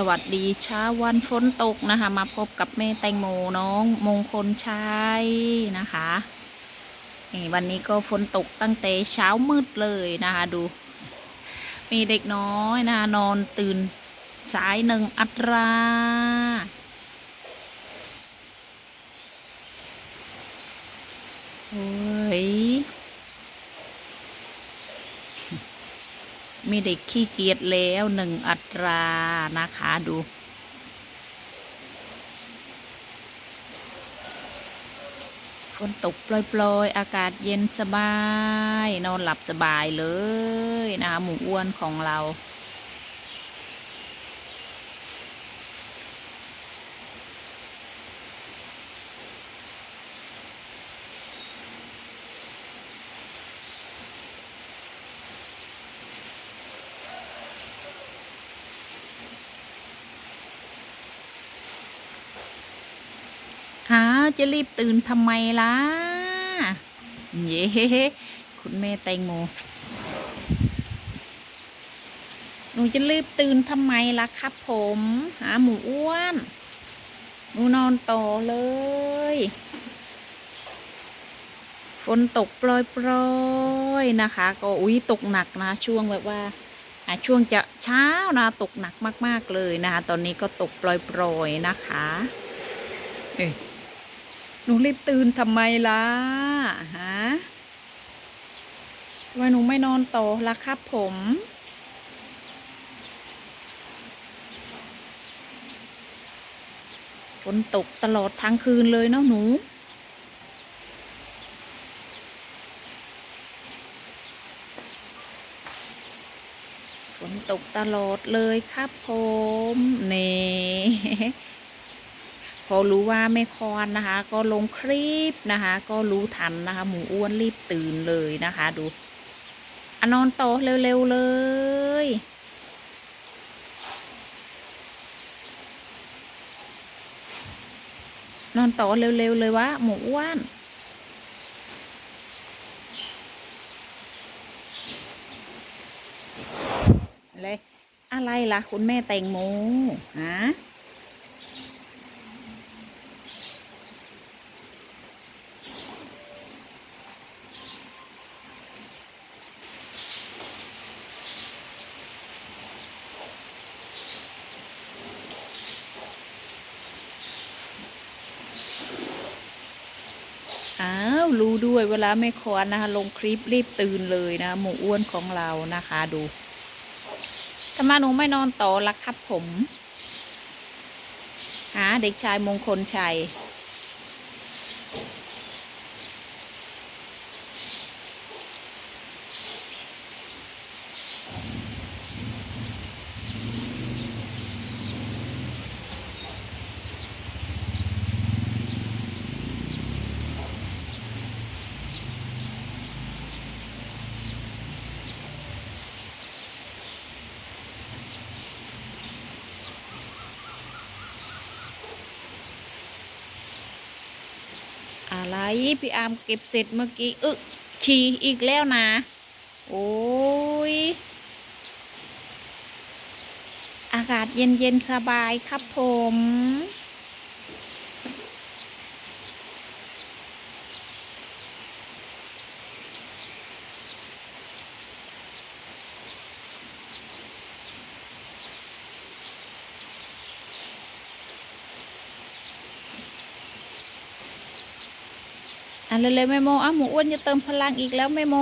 สวัสดีเช้าวันฝนตกนะคะ มาพบกับแม่แตงโมน้องมงคลชัยนะคะนี่วันนี้ก็ฝนตกตั้งแต่เช้ามืดเลยนะคะดู มีเด็กน้อยนะะนอนตื่นสายหนึ่งอัตรา โอ้ย มีเด็กขี้เกียจแล้วหนึ่งอัตรานะคะดูฝนตกปล่อยๆ อากาศเย็นสบาย นอนหลับสบายเลยนะคะหมูอ้วนของเรา อ้าว จะรีบตื่นทำไมล่ะ เย้คุณแม่แตงโม หนูจะรีบตื่นทำไมล่ะครับผมหาหมูอ้วน หนูนอนต่อเลย ฝนตกปล่อยๆนะคะ ก็อุ้ยตกหนักนะ ช่วงแบบว่าช่วงจะเช้านะตกหนักมาก ๆ เลยนะคะ ตอนนี้ก็ตกปล่อย ๆ นะคะ เอ้ย หนูรีบตื่นทำไมล่ะฮะทำไมหนูไม่นอนต่อล่ะครับผมฝนตกตลอดทั้งคืนเลยเนาะหนูฝนตกตลอดเลยครับผม นี่ พอรู้ว่าแม่คอนนะคะ ก็ลงคลิปนะคะ ก็รู้ทันนะคะ หมูอ้วนรีบตื่นเลยนะคะ ดูอนอนต่อเร็วๆเลย นอนต่อเร็วๆเลยวะหมูอ้วนเลยอะไรล่ะ คุณแม่แตงโมฮะ รู้ด้วยเวลาไม่ควรนะคะลงคลิปรีบตื่นเลยนะ หมูอ้วนของเรานะคะดูทำไมหนูไม่นอนต่อล่ะครับผมหาเด็กชายมงคลชัย อะไรพี่อามเก็บเสร็จเมื่อกี้อึฉี่อีกแล้วนะ โอ้ย อากาศเย็นเย็นๆสบายครับผม อะเร็วๆแม่โมอะหมูอ้วนจะเติมพลังอีกแล้วแม่โม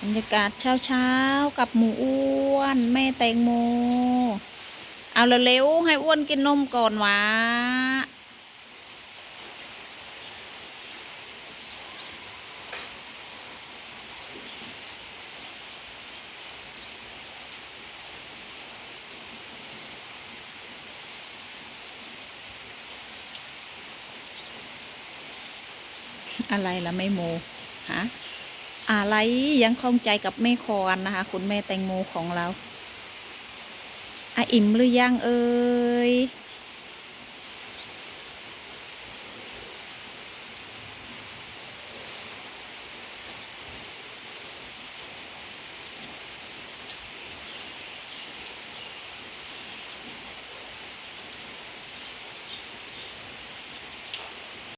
บรรยากาศเช้าๆ กับหมูอ้วน แม่แตงโม เอาเร็วๆให้อ้วนกินนมก่อนวะ อะไรล่ะแม่โมฮะอะไรยังคล่องใจกับแม่คอนนะคะ คุณแม่แตงโมของเราอะอิ่มหรือยังเอ่ย